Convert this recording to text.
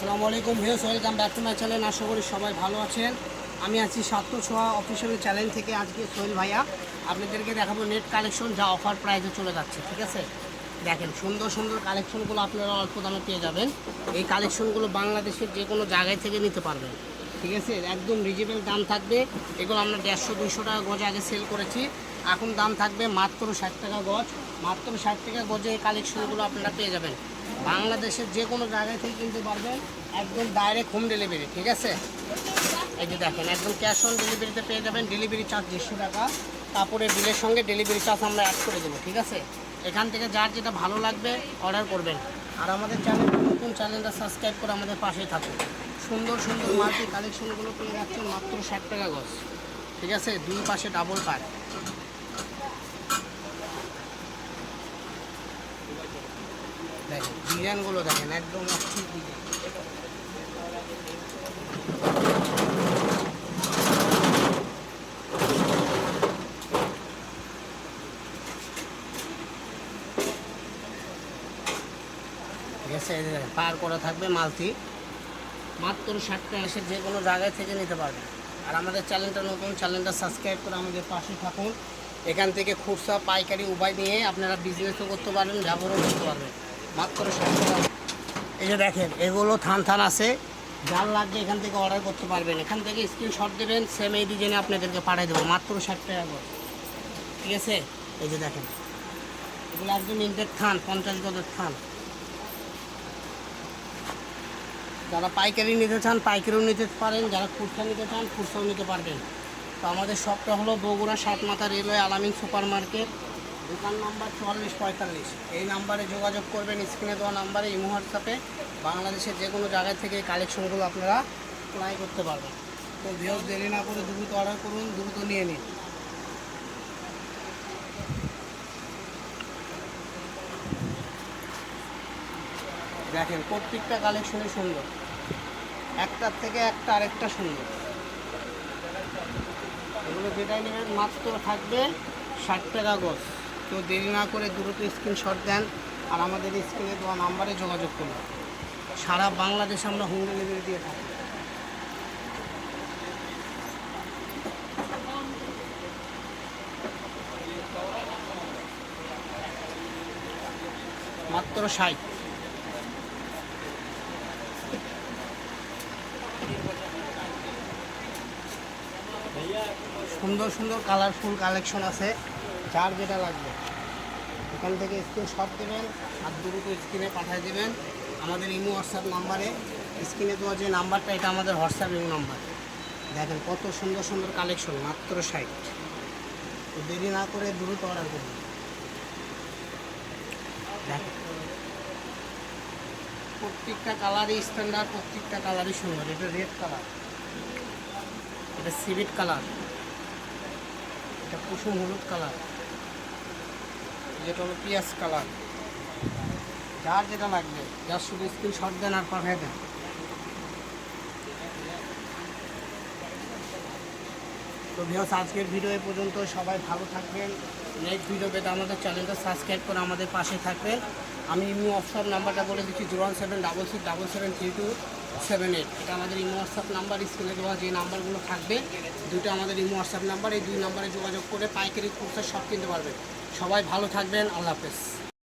আসসালামু আলাইকুম viewers welcome back to my channel. আশা করি সবাই ভালো আছেন। আমি আছি সাত্য ছোঁয়া অফিসিয়াল চ্যানেল থেকে আজকে সোহেল ভাইয়া। আপনাদেরকে দেখাবো নেট কালেকশন যা অফার প্রাইসে চলে যাচ্ছে, ঠিক আছে? দেখেন, সুন্দর সুন্দর কালেকশনগুলো আপনারা অল্প দামে পেয়ে যাবেন। এই কালেকশনগুলো বাংলাদেশের যে কোনো জায়গায় থেকে নিতে পারবেন। ঠিক আছে? একদম রিজনেবল দাম থাকবে। এগুলো আমরা দেড়শো, দুইশো টাকা গজে আগে সেল করেছি। এখন দাম থাকবে মাত্র ষাট টাকা গজ। মাত্র ষাট টাকা গজে এই কালেকশনগুলো আপনারা পেয়ে যাবেন। বাংলাদেশের যে কোনো জায়গায় থেকে কিনতে পারবেন একদম ডাইরেক্ট হোম ডেলিভারি ঠিক আছে? এই যে দেখেন, একদম ক্যাশ অন ডেলিভারিতে পেয়ে যাবেন ডেলিভারি চার্জ দেড়শো টাকা। তারপরে বিলের সঙ্গে ডেলিভারি চার্জ আমরা অ্যাড করে দেবো, ঠিক আছে? এখান থেকে যার যেটা ভালো লাগবে অর্ডার করবেন। আর আমাদের চ্যানেলটা নতুন চ্যানেলটা সাবস্ক্রাইব করে আমাদের পাশেই থাকুন। সুন্দর সুন্দর মাল্টি কালেকশনগুলো পেয়ে যাচ্ছেন মাত্র ষাট টাকা গজ। ঠিক আছে? দুই পাশে ডাবল পার দেখেন, ডিজাইনগুলো দেখেন, একদম ঠিক আছে? পার করা থাকবে মালতি মাত্র ষাট টাকা এসে যে কোনো জায়গায় থেকে নিতে পারবেন। আর আমাদের চ্যানেলটা নতুন, চ্যানেলটা সাবস্ক্রাইব করে আমাদের পাশে থাকুন। এখান থেকে খুচরা, পাইকারি উপায় নিয়ে আপনারা বিজনেসও করতে পারবেন, ব্যবহারও করতে পারবেন। মাত্র ষাট এই যে দেখেন, এগুলো থান থান আছে। যার লাগবে এখান থেকে অর্ডার করতে পারবেন। এখান থেকে স্ক্রিনশট দেবেন সেম এই ডিজাইনে আপনাদেরকে পাঠিয়ে দেবো। মাত্র ষাট টাকা করে। ঠিক আছে? এই যে দেখেন, এগুলো একদম ইন্টেক থান, পঞ্চাশ গজের থান। যারা পাইকারি নিতে চান, পাইকারিও নিতে পারেন, যারা খুচরা নিতে চান খুচরাও নিতে পারবেন। তো আমাদের শপটা হলো Bogura Satmatha railway Alamin super market দোকান নাম্বার চুয়াল্লিশ পঁয়তাল্লিশ। এই নাম্বারে যোগাযোগ করবেন, স্ক্রিনে দেওয়া নাম্বারে, ইমো হোয়াটসঅ্যাপে বাংলাদেশের যে কোনো জায়গায় থেকে এই কালেকশনগুলো আপনারা অ্যাপ্লাই করতে পারবেন। তো ভিউজ দেরি না করে দ্রুত অর্ডার করুন, দ্রুত নিয়ে নিন। দেখেন, প্রত্যেকটা কালেকশনই সুন্দর। একটার থেকে একটা আরেকটা সুন্দর। এগুলো যেটাই নেবেন, মাত্র থাকবে ষাট টাকা গজ। তো দেরি না করে দ্রুত স্ক্রিনশট দেন আর আমাদের স্ক্রিনে দেওয়া নাম্বারে যোগাযোগ করুন। সারা বাংলাদেশে আমরা হোম ডেলিভারি দিয়ে থাকি। মাত্র ষাট। সুন্দর সুন্দর কালারফুল কালেকশন আছে। যার যেটা লাগবে। এখান থেকে স্ক্রিন স্ক্রিনশট দেবেন, আর দ্রুত স্ক্রিনে পাঠিয়ে দেবেন। আমাদের ইমো হোয়াটসঅ্যাপ নাম্বারে। স্ক্রিনে দেওয়া যে নাম্বারটা, এটা আমাদের হোয়াটসঅ্যাপ ইমো নাম্বার। দেখেন কত সুন্দর সুন্দর কালেকশন মাত্র ষাট। তো দেরি না করে দ্রুত অর্ডার করুন। প্রত্যেকটা কালারই স্ট্যান্ডার্ড প্রত্যেকটা কালারই সুন্দর। এটা রেড কালার এটা সিভিট কালার। এটা কুসুম হলুদ কালার। যেটা হলো পিঁয়াজ কালার। যার যেটা লাগবে, যার শুধু স্ক্রিনশট দেন আর পাঠিয়ে দেন। তো ভিউস আজকের ভিডিও এ পর্যন্ত সবাই ভালো থাকবেন। নেক্সট ভিডিও পেতে আমাদের চ্যানেলটা সাবস্ক্রাইব করে আমাদের পাশে থাকবেন। আমি ইমো হোয়াটসঅ্যাপ নাম্বারটা বলে দিচ্ছি zero one seven double six double seven three two seven eight এটা আমাদের ইমো হোয়াটসঅ্যাপ নাম্বার স্ক্রিনে দেওয়া যে নাম্বারগুলো থাকবে দুটো আমাদের ইমো হোয়াটসঅ্যাপ নাম্বার এই দুই নাম্বারে যোগাযোগ করে পাইকারি খুচরা সব কিনতে পারবেন। সবাই ভালো থাকবেন, আল্লাহ হাফেজ।